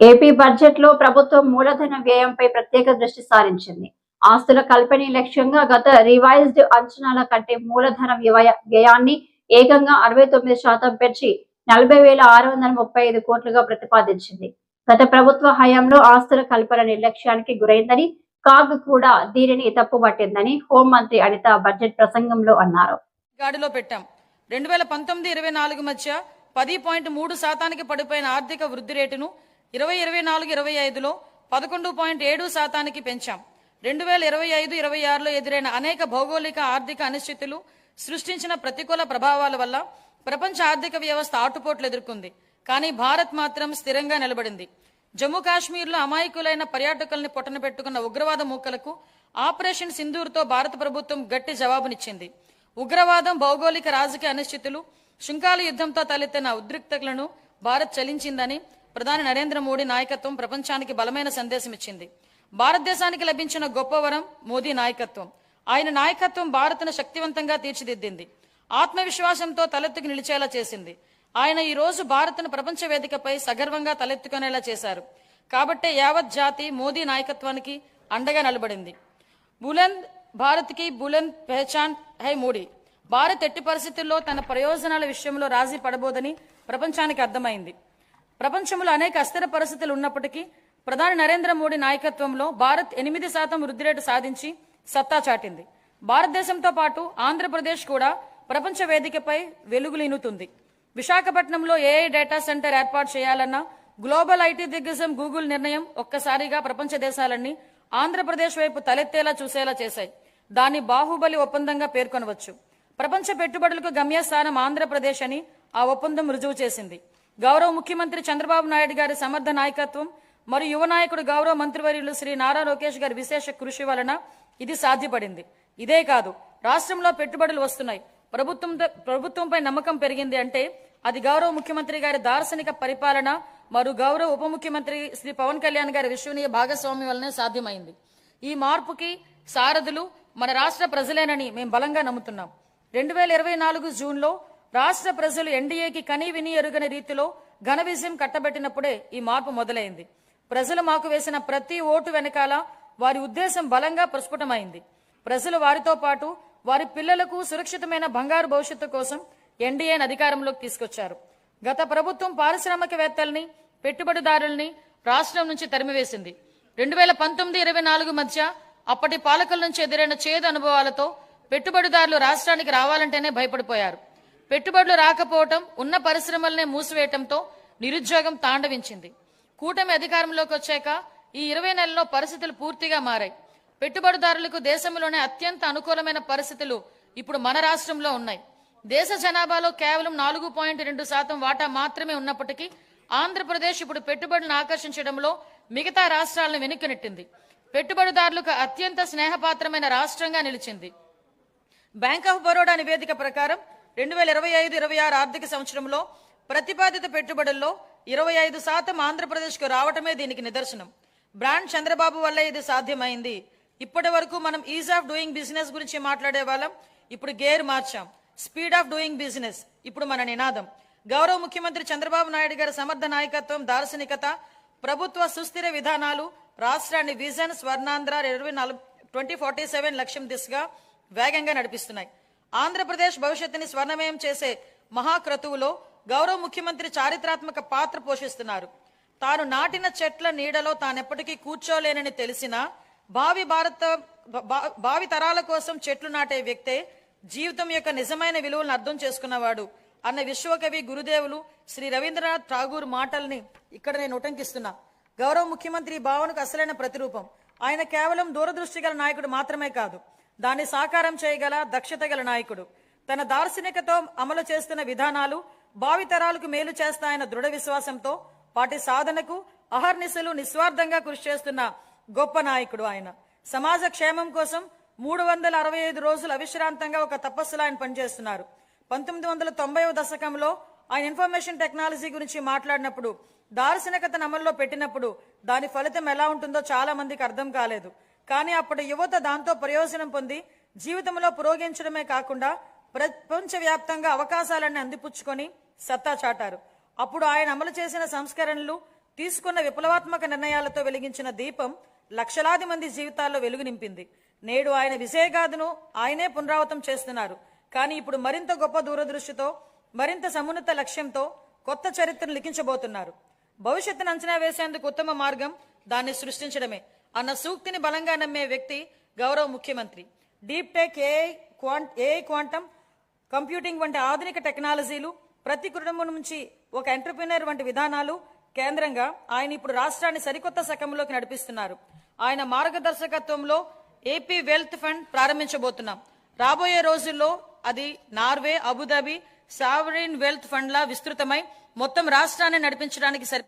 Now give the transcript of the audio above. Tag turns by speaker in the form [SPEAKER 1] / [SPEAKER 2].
[SPEAKER 1] AP బడ్జెట్లో ప్రభుత్వం మూలధన వ్యయంపై ప్రత్యేక దృష్టి సారించింది. ఆస్తుల కల్పనీ లక్ష్యంగా గత రివైజ్డ్ అంచనాల కంటే మూలధన వ్యయాన్ని ఏకంగా అరవై తొమ్మిది శాతం పెంచి నలభై వేల ఆరు వందల ముప్పై ఐదు కోట్లుగా ప్రతిపాదించింది. గత ప్రభుత్వ హయాంలో ఆస్తుల కల్పన నిర్లక్ష్యానికి గురైందని కాగ్ కూడా దీనిని తప్పుపట్టిందని హోంమంత్రి అనిత బడ్జెట్ ప్రసంగంలో అన్నారు.
[SPEAKER 2] గాడిలో పెట్టాం. రెండు వేల పంతొమ్మిది ఇరవై నాలుగు మధ్య పది పాయింట్ మూడు శాతానికి పడిపోయిన ఆర్థిక వృద్ధి రేటును ఇరవై ఇరవై నాలుగు ఇరవై ఐదులో పదకొండు పాయింట్ ఏడు శాతానికి పెంచాం. రెండు వేల ఇరవై ఐదు ఇరవై ఆరులో ఎదురైన అనేక భౌగోళిక ఆర్థిక అనిశ్చితులు సృష్టించిన ప్రతికూల ప్రభావాల వల్ల ప్రపంచ ఆర్థిక వ్యవస్థ ఆటుపోట్లు ఎదుర్కొంది. కానీ భారత్ మాత్రం స్థిరంగా నిలబడింది. జమ్మూ కాశ్మీర్లో అమాయకులైన పర్యాటకుల్ని పొట్టన పెట్టుకున్న ఉగ్రవాద మూకలకు ఆపరేషన్ సింధూర్తో భారత ప్రభుత్వం గట్టి జవాబునిచ్చింది. ఉగ్రవాదం భౌగోళిక రాజకీయ అనిశ్చితులు శుంకాల యుద్ధంతో తలెత్తిన ఉద్రిక్తలను భారత్ చలించిందని ప్రధాని నరేంద్ర మోడీ నాయకత్వం ప్రపంచానికి బలమైన సందేశం ఇచ్చింది. భారతదేశానికి లభించిన గొప్ప వరం మోదీ నాయకత్వం. ఆయన నాయకత్వం భారత్ను శక్తివంతంగా తీర్చిదిద్దింది. ఆత్మవిశ్వాసంతో తలెత్తుకు నిలిచేలా చేసింది. ఆయన ఈ రోజు భారత్ను ప్రపంచ వేదికపై సగర్వంగా తలెత్తుకునేలా చేశారు. కాబట్టే యావత్ జాతి మోదీ నాయకత్వానికి అండగా నిలబడింది. బులంద్ భారత్కి బులంద్ పెహచాన్ హై మోడీ! భారత్ ఎట్టి పరిస్థితుల్లో తన ప్రయోజనాల విషయంలో రాజీ పడబోదని ప్రపంచానికి అర్థమైంది. ప్రపంచంలో అనేక అస్థిర పరిస్థితులు ఉన్నప్పటికీ ప్రధాని నరేంద్ర మోడీ నాయకత్వంలో భారత్ ఎనిమిది శాతం వృద్ధి రేటు సాధించి సత్తా చాటింది. భారతదేశంతో పాటు ఆంధ్రప్రదేశ్ కూడా ప్రపంచ వేదికపై వెలుగులీనుతుంది. విశాఖపట్నంలో ఏఐ డేటా సెంటర్ ఏర్పాటు చేయాలన్న గ్లోబల్ ఐటీ దిగ్గజం గూగుల్ నిర్ణయం ఒక్కసారిగా ప్రపంచ దేశాలన్నీ ఆంధ్రప్రదేశ్ వైపు తలెత్తేలా చూసేలా చేశాయి. దాన్ని బాహుబలి ఒప్పందంగా పేర్కొనవచ్చు. ప్రపంచ పెట్టుబడులకు గమ్యస్థానం ఆంధ్రప్రదేశ్ అని ఆ ఒప్పందం రుజువు చేసింది. గౌరవ ముఖ్యమంత్రి చంద్రబాబు నాయుడు గారి సమర్థ నాయకత్వం మరియు యువ నాయకుడు గౌరవ మంత్రివర్యులు శ్రీ నారా లోకేష్ గారి విశేష కృషి వలన ఇది సాధ్యపడింది. ఇదే కాదు రాష్ట్రంలో పెట్టుబడులు వస్తున్నాయి. ప్రభుత్వం ప్రభుత్వంపై నమ్మకం పెరిగింది అంటే అది గౌరవ ముఖ్యమంత్రి గారి దార్శనిక పరిపాలన మరియు గౌరవ ఉప ముఖ్యమంత్రి శ్రీ పవన్ కళ్యాణ్ గారి విశ్వనీయ భాగస్వామ్యం వలనే సాధ్యమైంది. ఈ మార్పుకి సారథులు మన రాష్ట్ర ప్రజలేనని మేము బలంగా నమ్ముతున్నాం. రెండు వేల ఇరవై నాలుగు జూన్లో రాష్ట్ర ప్రజలు ఎన్డీఏకి కనీ విని ఎరుగని రీతిలో ఘన విజయం కట్టబెట్టినప్పుడే ఈ మార్పు మొదలైంది. ప్రజలు మాకు వేసిన ప్రతి ఓటు వెనకాల వారి ఉద్దేశం బలంగా ప్రస్ఫుటమైంది. ప్రజలు వారితో పాటు వారి పిల్లలకు సురక్షితమైన బంగారు భవిష్యత్తు కోసం ఎన్డీఏని అధికారంలోకి తీసుకొచ్చారు. గత ప్రభుత్వం పారిశ్రామికవేత్తల్ని పెట్టుబడిదారుల్ని రాష్ట్రం నుంచి తరిమివేసింది. రెండు వేల పంతొమ్మిది ఇరవై నాలుగు మధ్య అప్పటి పాలకుల నుంచి ఎదురైన చేదు అనుభవాలతో పెట్టుబడిదారులు రాష్ట్రానికి రావాలంటేనే భయపడిపోయారు. పెట్టుబడులు రాకపోవటం ఉన్న పరిశ్రమలనే మూసివేయటంతో నిరుద్యోగం తాండవించింది. కూటమి అధికారంలోకి వచ్చాక ఈ ఇరవై నెలల్లో పరిస్థితులు పూర్తిగా మారాయి. పెట్టుబడిదారులకు దేశంలోనే అత్యంత అనుకూలమైన పరిస్థితులు ఇప్పుడు మన రాష్ట్రంలో ఉన్నాయి. దేశ జనాభాలో కేవలం నాలుగు పాయింట్ రెండు శాతం వాటా మాత్రమే ఉన్నప్పటికీ ఆంధ్రప్రదేశ్ ఇప్పుడు పెట్టుబడులను ఆకర్షించడంలో మిగతా రాష్ట్రాలను వెనక్కి నెట్టింది పెట్టుబడిదారులకు అత్యంత స్నేహపాత్రమైన రాష్ట్రంగా నిలిచింది. బ్యాంక్ ఆఫ్ బరోడా నివేదిక ప్రకారం రెండు వేల ఇరవై ఐదు ఇరవై ఆరు ఆర్థిక సంవత్సరంలో ప్రతిపాదిత పెట్టుబడుల్లో ఇరవై ఐదు శాతం ఆంధ్రప్రదేశ్కు రావటమే దీనికి నిదర్శనం. బ్రాండ్ చంద్రబాబు వల్లే ఇది సాధ్యమైంది. ఇప్పటి వరకు మనం ఈజ్ ఆఫ్ డూయింగ్ బిజినెస్ గురించి మాట్లాడే వాళ్ళం. ఇప్పుడు gear మార్చాం. Speed of doing business. ఇప్పుడు మన నినాదం. గౌరవ ముఖ్యమంత్రి చంద్రబాబు నాయుడు గారి సమర్థ నాయకత్వం దార్శనికత ప్రభుత్వ సుస్థిర విధానాలు రాష్ట్రాన్ని విజన్ స్వర్ణాంధ్ర ఇరవై నాలుగు ట్వంటీ ఫార్టీ సెవెన్ లక్ష్యం దిశగా వేగంగా నడిపిస్తున్నాయి. ఆంధ్రప్రదేశ్ భవిష్యత్తుని స్వర్ణమయం చేసే మహాక్రతువులో గౌరవ ముఖ్యమంత్రి చారిత్రాత్మక పాత్ర పోషిస్తున్నారు. తాను నాటిన చెట్ల నీడలో తానెప్పటికీ కూర్చోలేనని తెలిసినా భావి భారత భా- భావి తరాల కోసం చెట్లు నాటే వ్యక్తే జీవితం యొక్క నిజమైన విలువలను అర్థం చేసుకున్నవాడు అన్న విశ్వకవి గురుదేవులు శ్రీ రవీంద్రనాథ్ ఠాగూర్ మాటల్ని ఇక్కడ నేను ఉటంకిస్తున్నా. గౌరవ ముఖ్యమంత్రి ఈ భావనకు అసలైన ప్రతిరూపం. ఆయన కేవలం దూరదృష్టి గల నాయకుడు మాత్రమే కాదు. దాన్ని సాకారం చేయగల దక్షత గల నాయకుడు. తన దార్శనికతో అమలు చేస్తున్న విధానాలు భావితరాలకు మేలు చేస్తాయన్న దృఢ విశ్వాసంతో వాటి సాధనకు అహర్నిశలు నిస్వార్థంగా కృషి చేస్తున్న గొప్ప నాయకుడు ఆయన. సమాజ క్షేమం కోసం మూడు వందల అరవై ఐదు రోజులు అవిశ్రాంతంగా ఒక తపస్సులో ఆయన పనిచేస్తున్నారు. పంతొమ్మిది వందల తొంభైవ దశకంలో ఆయన ఇన్ఫర్మేషన్ టెక్నాలజీ గురించి మాట్లాడినప్పుడు దార్శనికతను అమల్లో పెట్టినప్పుడు దాని ఫలితం ఎలా ఉంటుందో చాలా మందికి అర్థం కాలేదు. కానీ అప్పటి యువత దాంతో ప్రయోజనం పొంది జీవితంలో పురోగించడమే కాకుండా ప్రపంచవ్యాప్తంగా అవకాశాలన్నీ అందిపుచ్చుకొని సత్తా చాటారు. అప్పుడు ఆయన అమలు చేసిన సంస్కరణలు తీసుకున్న విప్లవాత్మక నిర్ణయాలతో వెలిగించిన దీపం లక్షలాది మంది జీవితాల్లో వెలుగు నింపింది. నేడు ఆయన విజయగాథను ఆయనే పునరావృతం చేస్తున్నారు. కానీ ఇప్పుడు మరింత గొప్ప దూరదృష్టితో మరింత సమున్నత లక్ష్యంతో కొత్త చరిత్రను లిఖించబోతున్నారు. భవిష్యత్తును అంచనా వేసేందుకు ఉత్తమ మార్గం దాన్ని సృష్టించడమే. అన్న సూక్తిని బలంగా నమ్మే వ్యక్తి గౌరవ ముఖ్యమంత్రి. Deep tech AI quant AI quantum computing వంటి ఆధునిక టెక్నాలజీలు ప్రతి కుటుంబం నుంచి ఒక ఎంటర్ప్రినర్ వంటి విధానాలు కేంద్రంగా ఆయన ఇప్పుడు రాష్ట్రాన్ని సరికొత్త శకంలోకి నడిపిస్తున్నారు. ఆయన మార్గదర్శకత్వంలో ఏపీ వెల్త్ ఫండ్ ప్రారంభించబోతున్నాం. రాబోయే రోజుల్లో అది Norway Abu Dhabi sovereign wealth ఫండ్లా విస్తృతమై మొత్తం రాష్ట్రాన్ని నడిపించడానికి సరి